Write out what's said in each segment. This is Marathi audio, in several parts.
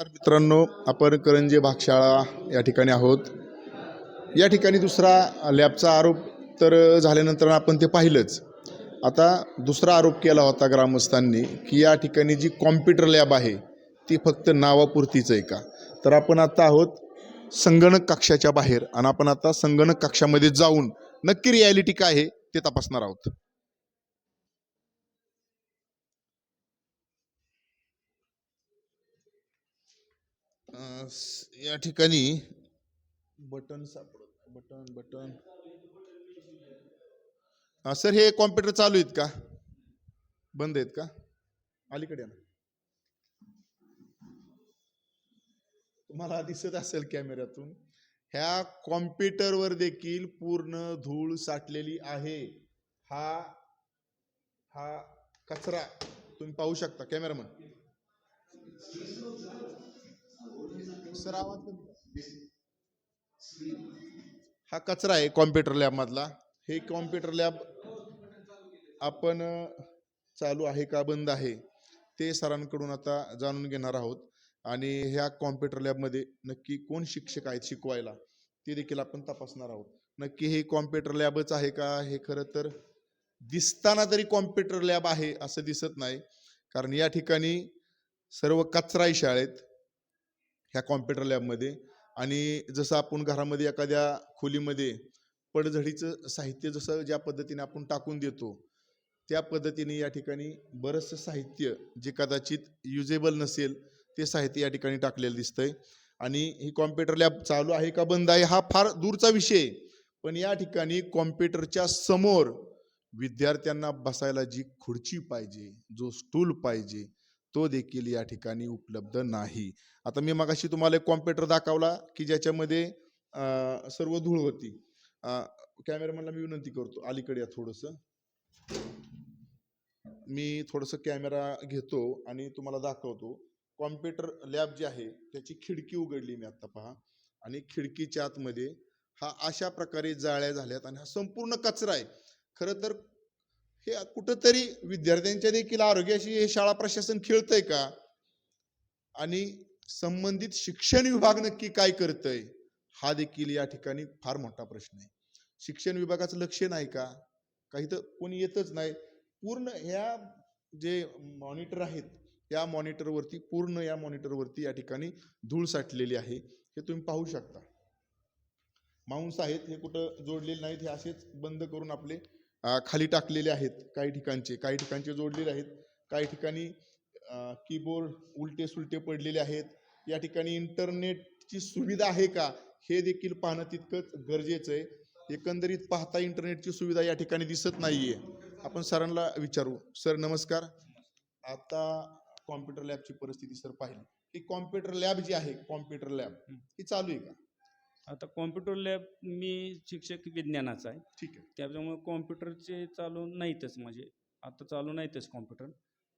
नमस्कार मित्रांनो आपण करंजे भागशाळा या ठिकाणी आहोत. या ठिकाणी दुसरा लॅबचा आरोप तर झाल्यानंतर आपण ते पाहिलंच. आता दुसरा आरोप केला होता ग्रामस्थांनी की या ठिकाणी जी कॉम्प्युटर लॅब आहे ती फक्त नावापुरतीच आहे का? तर आपण आता आहोत संगणक कक्षाच्या बाहेर आणि आपण आता संगणक कक्षामध्ये जाऊन नक्की रियालिटी काय आहे ते तपासणार आहोत. या ठिकाणी बटन सापडत बटन बटन. हा सर हे कॉम्प्युटर चालू आहेत का? बंद आहेत का? अलीकडे ना. तुम्हाला दिसत असेल कॅमेऱ्यातून ह्या कॉम्प्युटरवर देखील पूर्ण धूळ साठलेली आहे. हा हा कचरा तुम्ही पाहू शकता कॅमेरामन सर आवाज. हा कचरा आहे कॉम्प्युटर लॅब मधला. हे कॉम्प्युटर लॅब आपण चालू आहे का बंद आहे ते सरांकडून आता जाणून घेणार आहोत. आणि ह्या कॉम्प्युटर लॅबमध्ये नक्की कोण शिक्षक आहेत शिकवायला ते देखील आपण तपासणार आहोत. नक्की हे कॉम्प्युटर लॅबच आहे का? हे खरं तर दिसताना तरी कॉम्प्युटर लॅब आहे असं दिसत नाही. कारण या ठिकाणी सर्व कचरा आहे शाळेत ह्या कॉम्प्युटर लॅबमध्ये आणि जसं आपण घरामध्ये एखाद्या खोलीमध्ये पडझडीचं साहित्य जसं ज्या पद्धतीने आपण टाकून देतो त्या पद्धतीने या ठिकाणी बरंचसं साहित्य जे कदाचित युजेबल नसेल ते साहित्य या ठिकाणी टाकलेलं दिसतंय. आणि ही कॉम्प्युटर लॅब चालू आहे का बंद आहे हा फार दूरचा विषय पण या ठिकाणी कॉम्प्युटरच्या समोर विद्यार्थ्यांना बसायला जी खुर्ची पाहिजे जो स्टूल पाहिजे तो देखील या ठिकाणी उपलब्ध नाही. आता मी मगाशी तुम्हाला एक कॉम्प्युटर दाखवला की ज्याच्यामध्ये सर्व धूळ होती. कॅमेरामॅनला मी विनंती करतो अलीकडे या थोडंसं. मी थोडंसं कॅमेरा घेतो आणि तुम्हाला दाखवतो. कॉम्प्युटर लॅब जी आहे त्याची खिडकी उघडली मी आत्ता पहा. आणि खिडकीच्या आतमध्ये हा अशा प्रकारे जाळ्या झाल्यात आणि हा संपूर्ण कचरा आहे. खरं तर हे कुठंतरी विद्यार्थ्यांच्या देखील आरोग्याशी हे शाळा प्रशासन खेळतंय का? आणि संबंधित शिक्षण विभाग नक्की काय करतंय? हा देखील या ठिकाणी फार मोठा प्रश्न आहे. शिक्षण विभागाचं लक्ष नाही का? काही तर कोणी येतच नाही. पूर्ण ह्या जे मॉनिटर आहेत या मॉनिटरवरती पूर्ण या मॉनिटरवरती या ठिकाणी धूळ साठलेली आहे. हे तुम्ही पाहू शकता. मांस आहेत हे कुठं जोडलेले नाहीत हे असेच बंद करून आपले खाली टाकलेले आहेत काही ठिकाणचे काही ठिकाणचे जोडलेले आहेत काही ठिकाणी कीबोर्ड उलटे सुलटे पडलेले आहेत. या ठिकाणी इंटरनेटची सुविधा आहे का हे देखील पाहणं तितकंच गरजेचं आहे. एकंदरीत पाहता इंटरनेटची सुविधा या ठिकाणी दिसत नाहीये. आपण सरांना विचारू. सर नमस्कार. आता कॉम्प्युटर लॅबची परिस्थिती सर पाहिली. ही कॉम्प्युटर लॅब जी आहे कॉम्प्युटर लॅब ही. चालू आहे का? आता कॉम्प्युटर लॅब मी शिक्षक विज्ञानाचा आहे. ठीक आहे. त्याच्यामुळे कॉम्प्युटरचे चालू नाहीतच म्हणजे आता चालू नाहीतच कॉम्प्युटर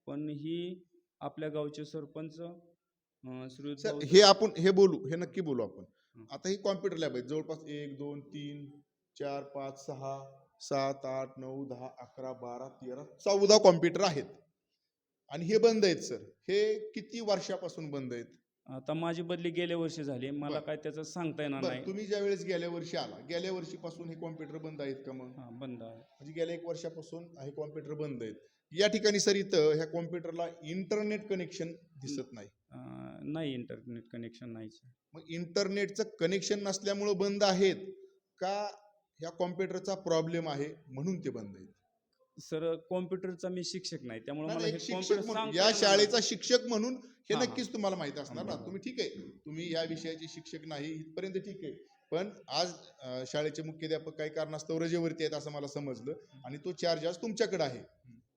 पण ही आपल्या गावचे सरपंच अं, श्रीयुत सर भाऊ- हे आपण हे बोलू हे नक्की बोलू आपण. आता ही कॉम्प्युटर लॅब आहे जवळपास एक दोन तीन चार पाच सहा सात आठ नऊ दहा अकरा बारा तेरा चौदा कॉम्प्युटर आहेत. आणि हे बंद आहेत सर. हे किती वर्षापासून बंद आहेत? आता माझी बदली गेल्या वर्षी झाली. मला बरं. काय त्याचं सांगता येणार बरं, नाही. तुम्ही ज्या वेळेस गेल्या वर्षी आला गेल्या वर्षीपासून हे कॉम्प्युटर बंद आहेत का मग? हा बंद आहे. म्हणजे गेल्या एक वर्षापासून हे कॉम्प्युटर बंद आहेत. या ठिकाणी सर इथं ह्या कॉम्प्युटरला इंटरनेट कनेक्शन दिसत नाही. अं, नाही इंटरनेट कनेक्शन नाहीच मग इंटरनेटचं कनेक्शन नसल्यामुळं बंद आहेत का? ह्या कॉम्प्युटरचा प्रॉब्लेम आहे म्हणून ते बंद आहेत. सर कॉम्प्युटरचा मी शिक्षक नाही त्यामुळे मला हे शिक्षक कॉम्प्युटर या शाळेचा. शिक्षक म्हणून हे हा, हा. नक्कीच तुम्हाला माहीत असणार ना. तुम्ही ठीक आहे. तुम्ही या विषयाचे शिक्षक नाही इथपर्यंत ठीक आहे. पण आज अं, शाळेचे मुख्याध्यापक काही कारणास्तव रजेवरती आहेत असं मला समजलं आणि तो चार्ज आज तुमच्याकडे आहे.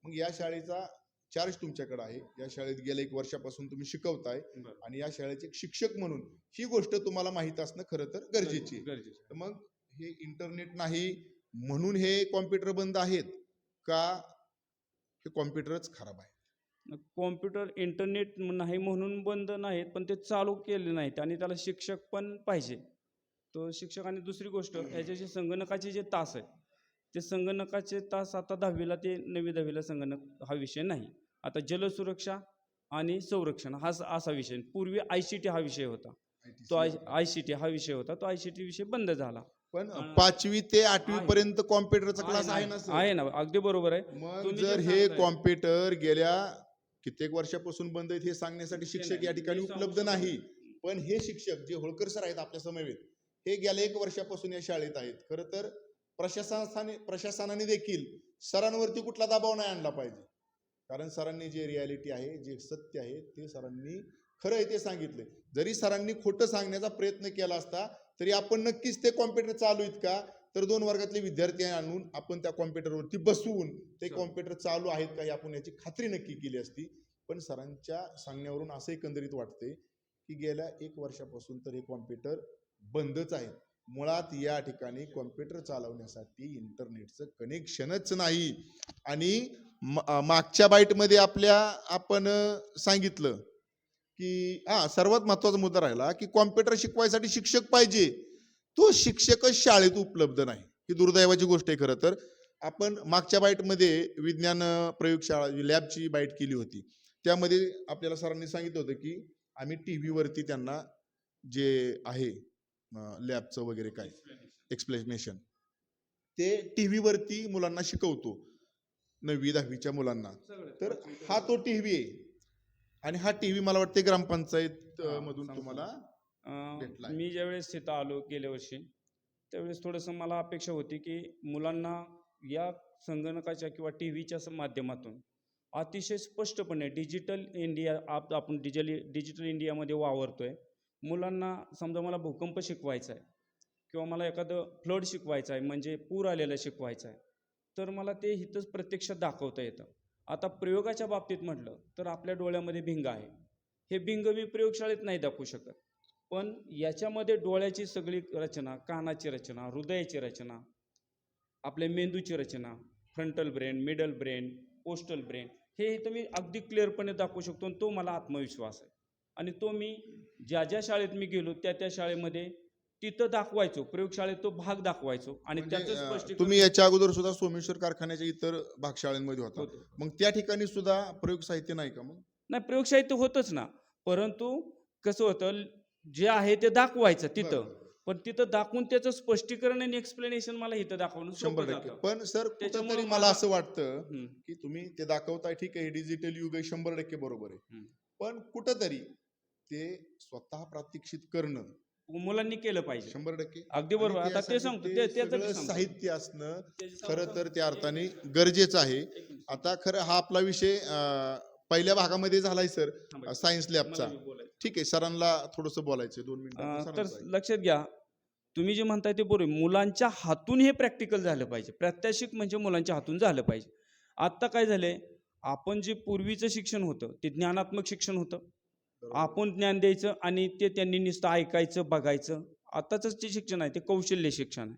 मग या शाळेचा चार्ज तुमच्याकडे आहे. या शाळेत गेल्या एक वर्षापासून तुम्ही शिकवताय बरं. आणि या शाळेचे एक शिक्षक म्हणून ही गोष्ट तुम्हाला माहीत असणं खरं तर गरजेची आहे. गरजेचं तर मग हे इंटरनेट नाही म्हणून हे कॉम्प्युटर बंद आहेत. का हे कॉम्प्युटरच खराब आहे? कॉम्प्युटर इंटरनेट नाही म्हणून बंद नाहीत पण ते चालू केले नाहीत आणि त्याला शिक्षक पण पाहिजे. तो शिक्षक आणि दुसरी गोष्ट ह्याचे जे संगणकाचे जे तास आहेत ते संगणकाचे तास आता दहावीला ते नववी दहावीला संगणक हा विषय नाही. आता जलसुरक्षा आणि संरक्षण हा असा विषय. पूर्वी आय सी टी हा विषय होता. तो आय आय सी टी हा विषय होता. तो आय सी टी विषय बंद झाला. पण पाचवी ते आठवी. पर्यंत कॉम्प्युटरचा क्लास आहे ना सर? आहे ना. अगदी बरोबर आहे. मग तुम्ही जर हे सांगताय- कॉम्प्युटर गेल्या कित्येक वर्षापासून बंद आहेत हे सांगण्यासाठी शिक्षक या ठिकाणी उपलब्ध नाही. पण हे शिक्षक जे होळकर सर आहेत आपल्या समवेत हे गेल्या एक वर्षापासून या शाळेत आहेत. खरं तर प्रशासनाने प्रशासनाने देखील सरांवरती कुठला दबाव नाही आणला पाहिजे. कारण सरांनी जे रियालिटी आहे जे सत्य आहे ते सरांनी खरं आहे ते सांगितले जरी सरांनी खोटं सांगण्याचा प्रयत्न केला असता तरी आपण नक्कीच ते कॉम्प्युटर चालू आहेत का? तर दोन वर्गातले विद्यार्थी आणून आपण त्या कॉम्प्युटरवरती बसवून ते. कॉम्प्युटर चालू आहेत का हे आपण याची खात्री नक्की केली असती. पण सरांच्या सांगण्यावरून असं एकंदरीत वाटते की गेल्या एक वर्षापासून तर हे कॉम्प्युटर बंदच आहे मुळात या ठिकाणी कॉम्प्युटर चालवण्यासाठी इंटरनेटचं कनेक्शनच नाही. आणि मागच्या बाईटमध्ये आपल्या आपण सांगितलं की हा सर्वात महत्त्वाचा मुद्दा राहिला की कॉम्प्युटर शिकवायसाठी शिक्षक पाहिजे. तो शिक्षकच शाळेत उपलब्ध नाही. ही दुर्दैवाची गोष्ट आहे खरं तर. आपण मागच्या बाईटमध्ये विज्ञान प्रयोगशाळा लॅबची बाईट केली होती त्यामध्ये आपल्याला सरांनी सांगितलं होतं की आम्ही टी व्हीवरती त्यांना जे आहे लॅबचं वगैरे काय एक्सप्लेनेशन ते टी व्हीवरती मुलांना शिकवतो. नववी दहावीच्या मुलांना. तर हा तो टी व्ही आहे. आणि हा टी व्ही मला वाटते ग्रामपंचायत अं, मधून सांगतो. तुम्हाला अं, भेटलाय. मी ज्यावेळेस तिथं आलो गेल्या वर्षी त्यावेळेस थोडंसं मला अपेक्षा होती की मुलांना या संगणकाच्या किंवा टी व्हीच्या माध्यमातून अतिशय स्पष्टपणे डिजिटल इंडिया आप आपण डिजिटल डिजिटल इंडियामध्ये वावरतोय मुलांना समजा मला भूकंप शिकवायचा आहे किंवा मला एखादं फ्लड शिकवायचं आहे म्हणजे पूर आलेलं शिकवायचं आहे तर मला ते इथंच प्रत्यक्षात दाखवता येतं आता प्रयोगाच्या बाबतीत म्हटलं तर आपल्या डोळ्यामध्ये भिंग आहे. हे भिंग मी प्रयोगशाळेत नाही दाखवू शकत. पण याच्यामध्ये डोळ्याची सगळी रचना कानाची रचना हृदयाची रचना आपल्या मेंदूची रचना frontal brain middle brain postal brain हे इथं मी अगदी क्लिअरपणे दाखवू शकतो आणि तो मला आत्मविश्वास आहे. आणि तो मी ज्या ज्या शाळेत मी गेलो त्या त्या शाळेमध्ये तिथं दाखवायचो प्रयोगशाळेत तो भाग दाखवायचो आणि म्हणजे, त्याचं अं, स्पष्टीकरण तुम्ही याच्या अगोदर सुद्धा सोमेश्वर कारखान्याच्या इतर भागशाळांमध्ये होता होतं. मग त्या ठिकाणी सुद्धा प्रयोग साहित्य नाही का मग नाही प्रयोगशाळेत तर होतच ना परंतु कसं होतं जे आहे ते दाखवायचं तिथं बरं. पण तिथं दाखवून त्याचं स्पष्टीकरण आणि एक्सप्लेनेशन मला इथं दाखवणं शंभर टक्के. पण सर त्याच्यामुळं कुठंतरी मला- मला असं वाटतं. की तुम्ही ते दाखवताय ठीक आहे डिजिटल युग आहे शंभर टक्के बरोबर आहे हम्म. पण कुठंतरी ते स्वतः प्रात्यक्षित करणं मुलांनी केलं पाहिजे शंभर टक्के अगदी बरोबर आता ते सांगतो ते त्याचं. साहित्य असणं खरं. तर त्या अर्थाने गरजेचं आहे. आता खरं हा आपला विषय पहिल्या भागामध्ये झालाय सर. सायन्स लॅबचा. ठीक आहे सरांना थोडस बोलायचं दोन मिनिटं तर लक्षात घ्या तुम्ही जे म्हणताय ते बरोबर मुलांच्या हातून हे प्रॅक्टिकल झालं पाहिजे प्रात्यक्षिक म्हणजे मुलांच्या हातून झालं पाहिजे आत्ता काय झालंय आपण जे पूर्वीचं शिक्षण होतं ते ज्ञानात्मक शिक्षण होतं. आपण ज्ञान द्यायचं आणि ते त्यांनी नुसतं ऐकायचं बघायचं. आत्ताचं जे शिक्षण आहे ते कौशल्य शिक्षण आहे.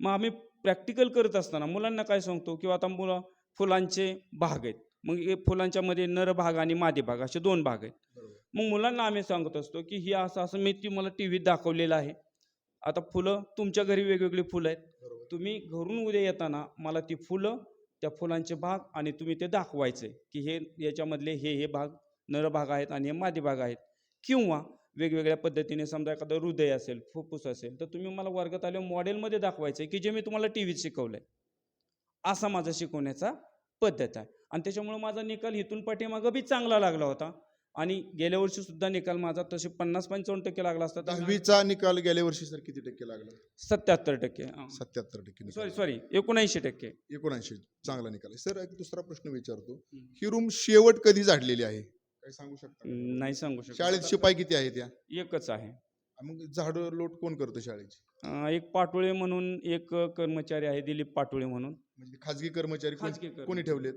मग आम्ही प्रॅक्टिकल करत असताना मुलांना काय सांगतो किंवा आता मुलं फुलांचे भाग आहेत. मग हे फुलांच्या मध्ये नर भाग आणि मादी भाग असे दोन भाग आहेत. मग मुलांना आम्ही सांगत असतो की ही असं असं मी ती मला टी व्हीत दाखवलेलं आहे. आता फुलं तुमच्या घरी वेगवेगळी फुलं आहेत. तुम्ही घरून उद्या येताना मला ती फुलं त्या फुलांचे भाग आणि तुम्ही ते दाखवायचे की हे याच्यामधले हे हे भाग नर भाग आहेत आणि मादी भाग आहेत. किंवा वेगवेगळ्या पद्धतीने समजा एखादं हृदय असेल फुफ्फुस असेल तर तुम्ही मला वर्गात आले मॉडेलमध्ये दाखवायचं की जे मी तुम्हाला टी व्हीत शिकवलंय. असा माझा शिकवण्याचा पद्धत आहे. आणि त्याच्यामुळे माझा निकाल इथून पाठीमागं बी चांगला लागला होता. आणि गेल्या वर्षी सुद्धा निकाल माझा तसे पन्नास पंचावन्न टक्के लागला असता दहावीचा निकाल गेल्या वर्षी सर किती टक्के लागला? सत्याहत्तर टक्के. सत्याहत्तर टक्के. सॉरी सॉरी एकोणऐंशी टक्के. एकोणऐंशी चांगला निकाल आहे. सर एक दुसरा प्रश्न विचारतो. ही रूम शेवट कधी झाडलेली आहे? सांगू शकता? नाही सांगू शकत. शाळेत शिपाई किती आहेत त्या एकच आहे. मग झाड लोट कोण करतं शाळेची? अं, एक पाटोळे म्हणून एक कर्मचारी आहे दिलीप पाटोळे म्हणून. म्हणजे खाजगी कर्मचारी कोण- खाजगी कोणी. ठेवलेत?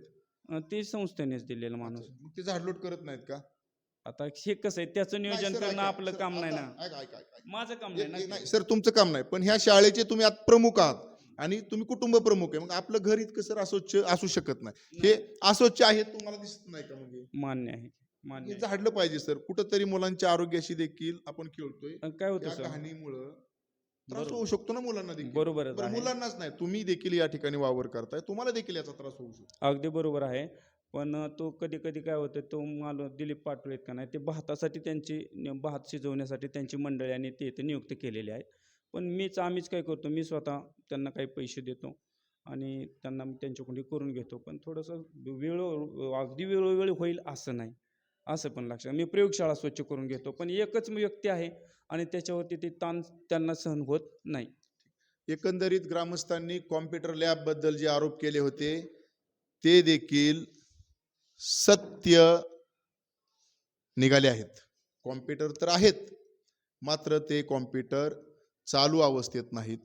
अं, ते संस्थेनेच दिलेला माणूस. मग ते झाडलोट करत नाहीत का? आता हे कसं आहे त्याचं नियोजन करणं आपलं काम नाही ना. माझं काम ना नाही, सर तुमचं काम नाही. पण ह्या शाळेचे तुम्ही आता प्रमुख आहात. आणि तुम्ही कुटुंब प्रमुख आहे. मग आपलं घर इतकं सर अस्वच्छ असू शकत नाही. हे अस्वच्छ आहे तुम्हाला दिसत नाही का म्हणजे मान्य आहे. मान्य हे आहे. झाडलं पाहिजे सर. कुठंतरी मुलांच्या आरोग्याशी देखील आपण खेळतोय. काय होतं या सर? कहाणीमुळं त्रास बरोबर. होऊ शकतो ना मुलांना देखील. बरोबरच बरं, आहे. मुलांनाच नाही. तुम्ही देखील या ठिकाणी वावर करताय. तुम्हाला देखील याचा त्रास होऊ शकतो. अगदी बरोबर आहे. पण तो कधी कधी काय होतं तो माल दिलीप पाटोळे आहेत का नाही ते भातासाठी त्यांची न- भात शिजवण्यासाठी त्यांची मंडळी आणि ते इथे नियुक्त केलेले आहेत. पण मीच आम्हीच काय करतो मी स्वतः त्यांना काही पैसे देतो आणि त्यांना मी त्यांच्याकडून हे करून घेतो. पण थोडंसं वेळो अगदी वेळोवेळी होईल असं नाही. असं पण लक्षात. मी प्रयोगशाळा स्वच्छ करून घेतो पण एकच व्यक्ती आहे आणि त्याच्यावरती ते ताण त्यांना सहन होत नाही. एकंदरीत ग्रामस्थांनी कॉम्प्युटर लॅबबद्दल जे आरोप केले होते ते देखील सत्य निघाले आहेत. कॉम्प्युटर तर आहेत मात्र ते कॉम्प्युटर चालू अवस्थेत नाहीत.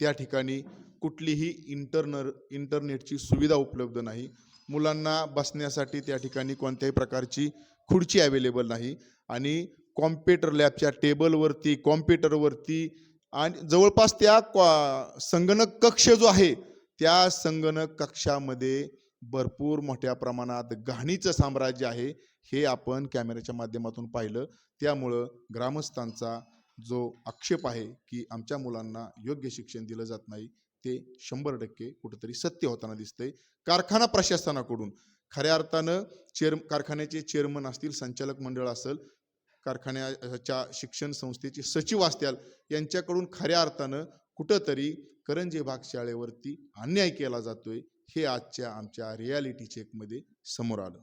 त्या ठिकाणी कुठलीही इंटरनर इंटरनेटची सुविधा उपलब्ध नाही. मुलांना बसण्यासाठी त्या ठिकाणी कोणत्याही प्रकारची खुर्ची अवेलेबल नाही. आणि कॉम्प्युटर लॅबच्या टेबलवरती कॉम्प्युटरवरती आणि जवळपास त्या क्वा- संगणक कक्ष जो आहे त्या संगणक कक्षामध्ये भरपूर मोठ्या प्रमाणात घाणीचं साम्राज्य आहे हे आपण कॅमेऱ्याच्या माध्यमातून पाहिलं. त्यामुळं ग्रामस्थांचा जो आक्षेप आहे की आमच्या मुलांना योग्य शिक्षण दिलं जात नाही ते शंभर टक्के कुठंतरी सत्य होताना दिसतंय. कारखाना प्रशासनाकडून. खऱ्या अर्थानं चेअर कारखान्याचे चेअरमन असतील संचालक मंडळ असेल कारखान्याच्या शिक्षण संस्थेचे सचिव असतील यांच्याकडून खऱ्या अर्थानं कुठंतरी करंजे भाग शाळेवरती अन्याय केला जातोय हे आजच्या आमच्या रियालिटी चेकमध्ये समोर आलं.